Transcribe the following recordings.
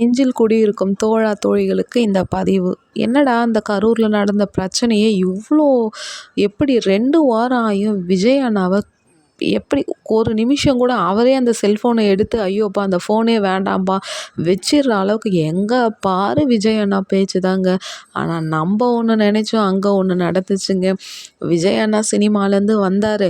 நெஞ்சில் குடியிருக்கும் தோழா தோழிகளுக்கு இந்த பதிவு. என்னடா இந்த கரூரில் நடந்த பிரச்சனையே இவ்வளோ எப்படி ரெண்டு வாரம் ஆகியும் விஜய் அண்ணாவை எப்படி ஒரு நிமிஷம் கூட அவரே அந்த செல்ஃபோனை எடுத்து ஐயோப்பா அந்த ஃபோனே வேண்டாம்ப்பா வச்சிடுற அளவுக்கு எங்கே பாரு விஜய் அண்ணா பேச்சு தாங்க. ஆனால் நம்ம ஒன்று நினச்சோம் அங்கே ஒன்று நடந்துச்சுங்க. விஜய் அண்ணா சினிமாலேருந்து வந்தார்.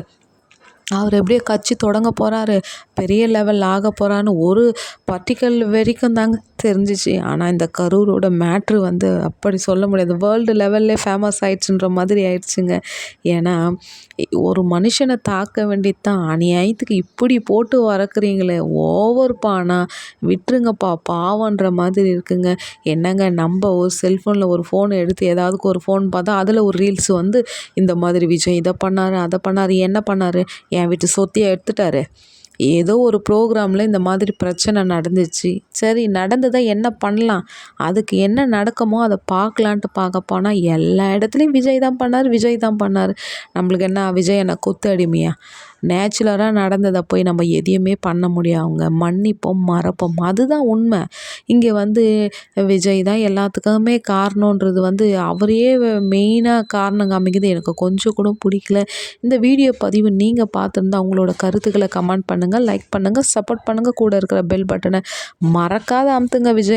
அவர் எப்படியோ கட்சி தொடங்க போகிறாரு பெரிய லெவல் ஆக போகிறான்னு ஒரு பர்டிகுலர் வரைக்கும் தாங்க தெரிஞ்சிச்சு. ஆனால் இந்த கரூரோட மேட்ரு வந்து அப்படி சொல்ல முடியாது. வேர்ல்டு லெவல்லே ஃபேமஸ் ஆயிடுச்சுன்ற மாதிரி ஆயிடுச்சுங்க. ஏன்னா ஒரு மனுஷனை தாக்க வேண்டியது தான் அநியாயத்துக்கு இப்படி போட்டு வறக்குறீங்களே ஓவர்ப்பா ஆனால் விட்டுருங்கப்பா. பாவன்ற மாதிரி இருக்குங்க. என்னங்க நம்ம ஒரு செல்ஃபோனில் ஒரு ஃபோனை எடுத்து ஏதாவதுக்கு ஒரு ஃபோன் பார்த்தா அதில் ஒரு ரீல்ஸ் வந்து இந்த மாதிரி விஜய் இதை பண்ணார் அதை பண்ணார் என்ன பண்ணார் என் வீட்டு சொத்தியை எடுத்துட்டாரு. ஏதோ ஒரு ப்ரோக்ராமில் இந்த மாதிரி பிரச்சனை நடந்துச்சு. சரி நடந்ததை என்ன பண்ணலாம்? அதுக்கு என்ன நடக்குமோ அதை பார்க்கலான்ட்டு பார்க்க போனால் எல்லா இடத்துலையும் விஜய் தான் பண்ணார் விஜய் தான் பண்ணார். நம்மளுக்கு என்ன விஜய் என்ன கொத்து அடிமையா? நேச்சுரலாக நடந்ததை போய் நம்ம எதையுமே பண்ண முடியாதுங்க மன்னிப்போம் மறப்போம். அதுதான் உண்மை. இங்கே வந்து விஜய் தான் எல்லாத்துக்குமே காரணன்றது வந்து அவரையே மெயினாக காரணம் காமிக்கிறது எனக்கு கொஞ்சம் கூட பிடிக்கல. இந்த வீடியோ பதிவு நீங்கள் பார்த்துருந்தா அவங்களோட கருத்துக்களை கமெண்ட் பண்ணுங்கள் லைக் பண்ணுங்கள் சப்போர்ட் பண்ணுங்கள் கூட இருக்கிற பெல் பட்டனை மறக்காத அமுத்துங்க விஜய்.